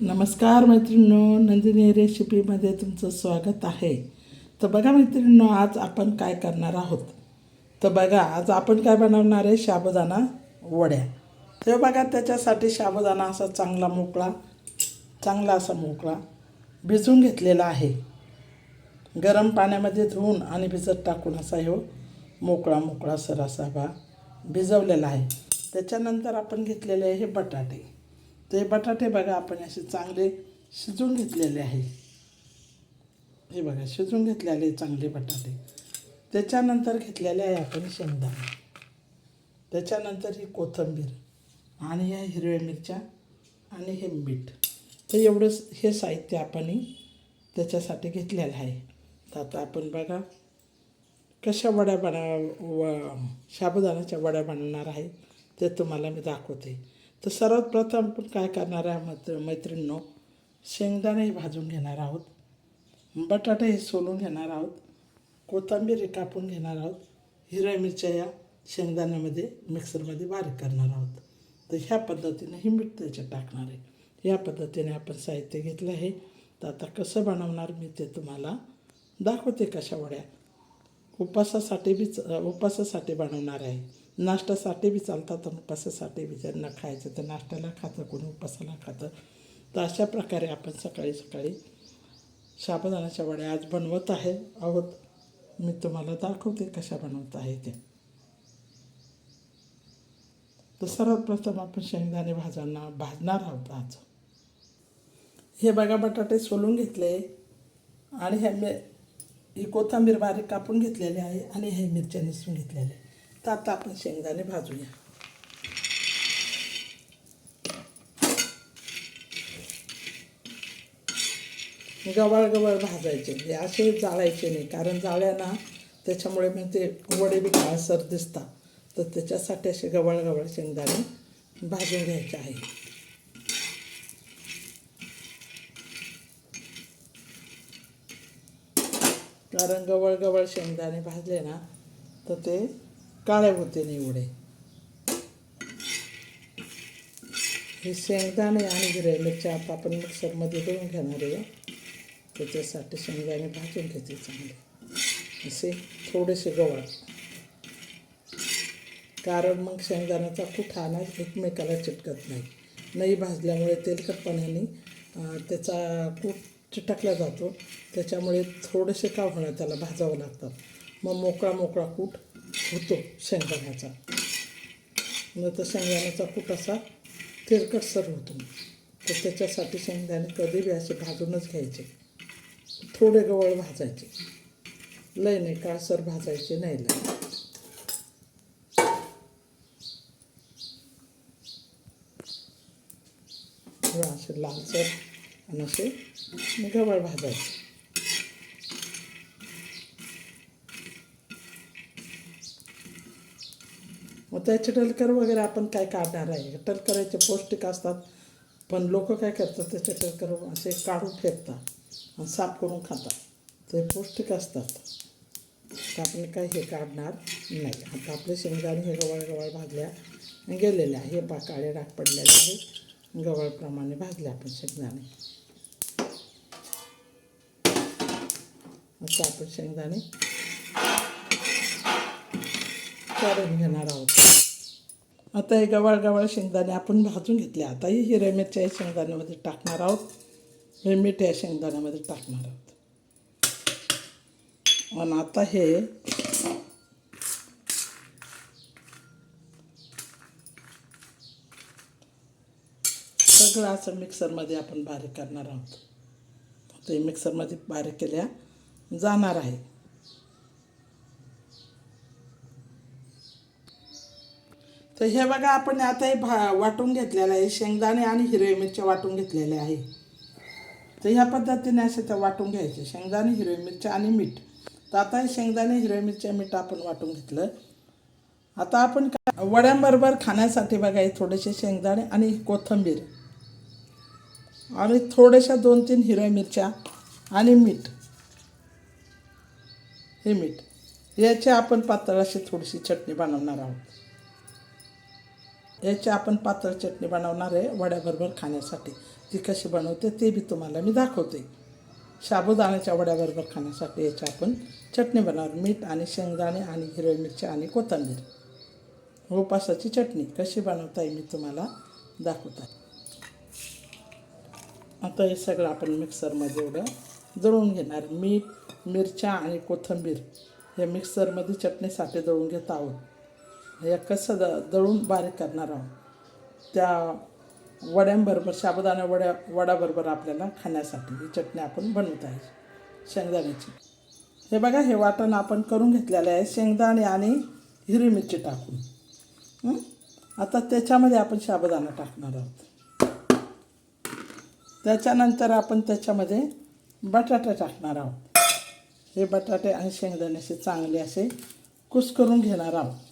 नमस्कार मैत्रिणींनो नंदिनी रेसिपीमध्ये तुमचं स्वागत आहे. तर बघा मैत्रिणींनो आज आपण काय करणार आहोत? तर बघा आज आपण काय बनवणार आहे? साबुदाणा वड्या. तर बघा त्याच्यासाठी साबुदाणा असा चांगला मोकळा चांगला असा मोकळा भिजवून घेतलेला आहे. गरम पाण्यामध्ये धुवून आणि भिजत टाकून असा हो मोकळा मोकळा सर असा भिजवलेला आहे. त्याच्यानंतर आपण घेतलेले आहे हे बटाटे. ते बटाटे बघा आपण असे चांगले शिजून घेतलेले आहे. हे बघा शिजून घेतलेले चांगले बटाटे. त्याच्यानंतर घेतलेले आहे आपण शेंगदाणे. त्याच्यानंतर ही कोथिंबीर आणि ह्या हिरव्या मिरच्या आणि हे मीठ. तर एवढंच हे साहित्य आपण त्याच्यासाठी घेतलेलं आहे. तर आता आपण बघा कशा वड्या बना व साबुदाण्याच्या वड्या बनवणार आहे ते तुम्हाला मी दाखवते. तर सर्वात प्रथम आपण काय करणार आहे मैत्र मैत्रिणींनो? शेंगदाणे भाजून घेणार आहोत. बटाटे हे सोलून घेणार आहोत. कोथंबीर हे कापून घेणार आहोत. हिरव्या मिरच्या या शेंगदाण्यामध्ये मिक्सरमध्ये बारीक करणार आहोत. तर ह्या पद्धतीने ही मीठ त्याच्यात टाकणार आहे. या पद्धतीने आपण साहित्य घेतलं आहे. तर आता कसं बनवणार मी ते तुम्हाला दाखवते कशा वड्या. उपासासाठी बी उपासासाठी बनवणार आहे. नाश्त्यासाठी बी चालतात आणि उपासासाठी बी. ज्यांना खायचं तर नाश्त्याला खातं कोणी उपासाला खातं. तर अशा प्रकारे आपण सकाळी सकाळी शाबदानाच्या वड्या आज बनवत आहे. आहोत. मी तुम्हाला दाखवते कशा बनवत आहे ते. तर सर्वात प्रथम आपण शेंगदाणे भाजांना भाजणार आहोत आज. हे बघा बटाटे सोलून घेतले आणि हे मी ही कोथंबीर बारीक कापून घेतलेली आहे आणि हे मिरच्या निसून घेतलेले आहे. तर आता आपण शेंगदाणे भाजूया. गवाळ गवाळ भाजायचे म्हणजे असे जाळायचे नाही कारण जाळ्यांना त्याच्यामुळे मग ते वडे बी काळसर दिसतात. तर त्याच्यासाठी असे गवाळ गवाळ शेंगदाणे भाजून घ्यायचे आहे. कारण गवळ गवळ शेंगदाणे भाजले ना तर ते काळे होते नाही एवढे. हे शेंगदाणे आणि हिरव्या मिरच्या आता आपण मिक्सरमध्ये दळून घेणार आहे. त्याच्यासाठी शेंगदाणे भाजून घेते चांगले. असे थोडेसे गवत कारण मग शेंगदाण्याचा कुठा ना एकमेकाला चिटकत नाही. नाही भाजल्यामुळे तेलकटपणाने त्याचा कूट चिटकला जातो. त्याच्यामुळे थोडेसे का होणार त्याला भाजावं लागतात. मग मोकळा मोकळा कूट होतो शेंगदाण्याचा. न तर शेंगदाण्याचा खूप असा तेलकटसर होतो. तर त्याच्यासाठी शेंगदाणे कधी बी असे भाजूनच घ्यायचे. थोडे गवळ भाजायचे. लय नाही काळसर भाजायचे नाही लय. असे लालसर आणि असे गवळ भाजायचे. मग त्याचे टलकर वगैरे आपण काय काढणार आहे? टलकराचे पौष्टिक असतात. पण लोक काय करतात? त्याचे टलकर असे काढून फेकतात आणि साफ करून खातात. ते पौष्टिक असतात. तर आपण काय हे काढणार नाही. आता आपले शेंगदाणे हे गवळ गवळ भाजल्या गेलेले आहे. हे पा काळे डाग पडलेले आहे गवळप्रमाणे भाजले आपण शेंगदाणे. आता आपण शेंगदाणे काढून घेणार आहोत. आता हे गवाळ गवाळ शेंगदाणे आपण भाजून घेतले. आताही हिरव्या मिरच्या या शेंगदाण्यामध्ये टाकणार आहोत. हे मीठ या शेंगदाण्यामध्ये टाकणार आहोत. आणि आता हे सगळं असं मिक्सरमध्ये आपण बारीक करणार आहोत. ते मिक्सरमध्ये बारीक केल्या जाणार आहे. तर हे बघा आपण आता हे भा वाटून घेतलेलं आहे. शेंगदाणे आणि हिरव्या मिरच्या वाटून घेतलेल्या आहे. तर ह्या पद्धतीने असे त्या वाटून घ्यायचे. शेंगदाणे हिरव्या मिरच्या आणि मीठ. तर आता हे शेंगदाणे हिरव्या मिरच्या मीठ आपण वाटून घेतलं. आता आपण काय वड्यांबरोबर खाण्यासाठी बघा हे थोडेसे शेंगदाणे आणि कोथिंबीर. आणि थोड्याशा दोन तीन हिरव्या मिरच्या आणि मीठ. हे मीठ. याची आपण पातळाशी थोडीशी चटणी बनवणार आहोत. याची आपण पातळ चटणी बनवणार आहे वड्याबरोबर खाण्यासाठी. ती कशी बनवते ते बी तुम्हाला मी दाखवते. साबुदाण्याच्या वड्याबरोबर खाण्यासाठी याची आपण चटणी बनवणार. मीठ आणि शेंगदाणे आणि हिरवी मिरची आणि कोथिंबीर. उपासाची चटणी कशी बनवता येईल मी तुम्हाला दाखवत. आहे आता हे सगळं आपण मिक्सरमध्ये एवढं दळून घेणार. मीठ मिरच्या आणि कोथिंबीर हे मिक्सरमध्ये चटणीसाठी दळून घेत आहोत. हे कसं द दळून बारीक करणार आहोत. त्या वड्यांबरोबर साबुदाणा वड्या वड्याबरोबर आपल्याला खाण्यासाठी ही चटणी आपण बनवत आहे. शेंगदाण्याची. हे बघा हे वाटण आपण करून घेतलेलं आहे. शेंगदाणे आणि हिरवी मिरची टाकून. आता त्याच्यामध्ये आपण साबुदाणा टाकणार आहोत. त्याच्यानंतर आपण त्याच्यामध्ये बटाटे टाकणार आहोत. हे बटाटे आणि शेंगदाणे असे चांगले असे कुस करून घेणार आहोत.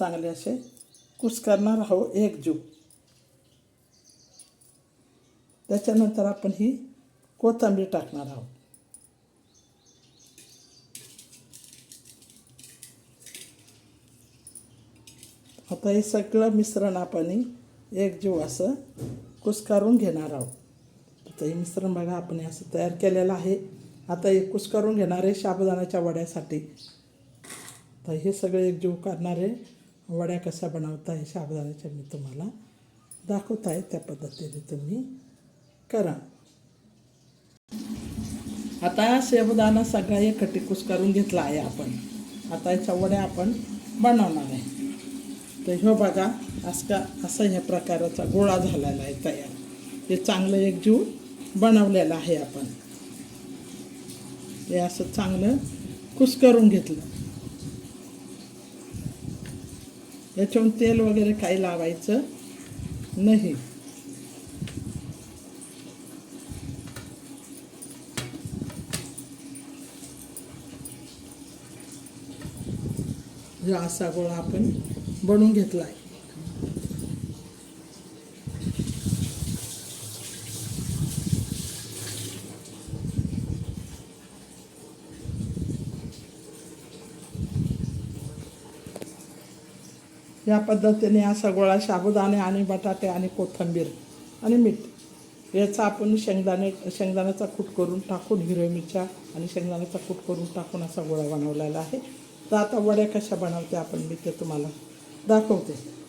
चांगले असे. कुस करणार आहोत एक जीव. त्याच्यानंतर आपण ही कोथिंबीर टाकणार आहोत. आता हे सगळं मिश्रण आपण एक जीव असं कुस्कारून घेणार आहोत. आता हे मिश्रण बघा आपण असं तयार केलेलं आहे. आता हे कुस्कारून घेणार आहे साबुदाण्याच्या वड्यासाठी. तर हे सगळे एक जीव करणारे वड्या कशा बनवता हे साबुदाण्याच्या मी तुम्हाला दाखवत आहे त्या पद्धतीने तुम्ही करा. आता साबुदाणा सगळा एकखट्टी करून घेतला आहे आपण. आता याच्या वड्या आपण बनवणार आहे. तर ह्यो बघा असका असा ह्या प्रकाराचा गोळा झालेला आहे तयार. हे चांगलं एक जीव बनवलेलं आहे आपण. हे असं चांगलं कुस्करून घेतलं. याच्याहून तेल वगैरे काही लावायचं नाही. असा गोळा आपण बनवून घेतला आहे या पद्धतीने या सगळा साबुदाणे आणि बटाटे आणि कोथिंबीर आणि मीठ याचा आपण शेंगदाणे शेंगदाण्याचा कूट करून टाकून हिरव्या मिरच्या आणि शेंगदाण्याचा कूट करून टाकून असा गोळा बनवलेला आहे. तर आता वड्या कशा बनवते आपण मी ते तुम्हाला दाखवते.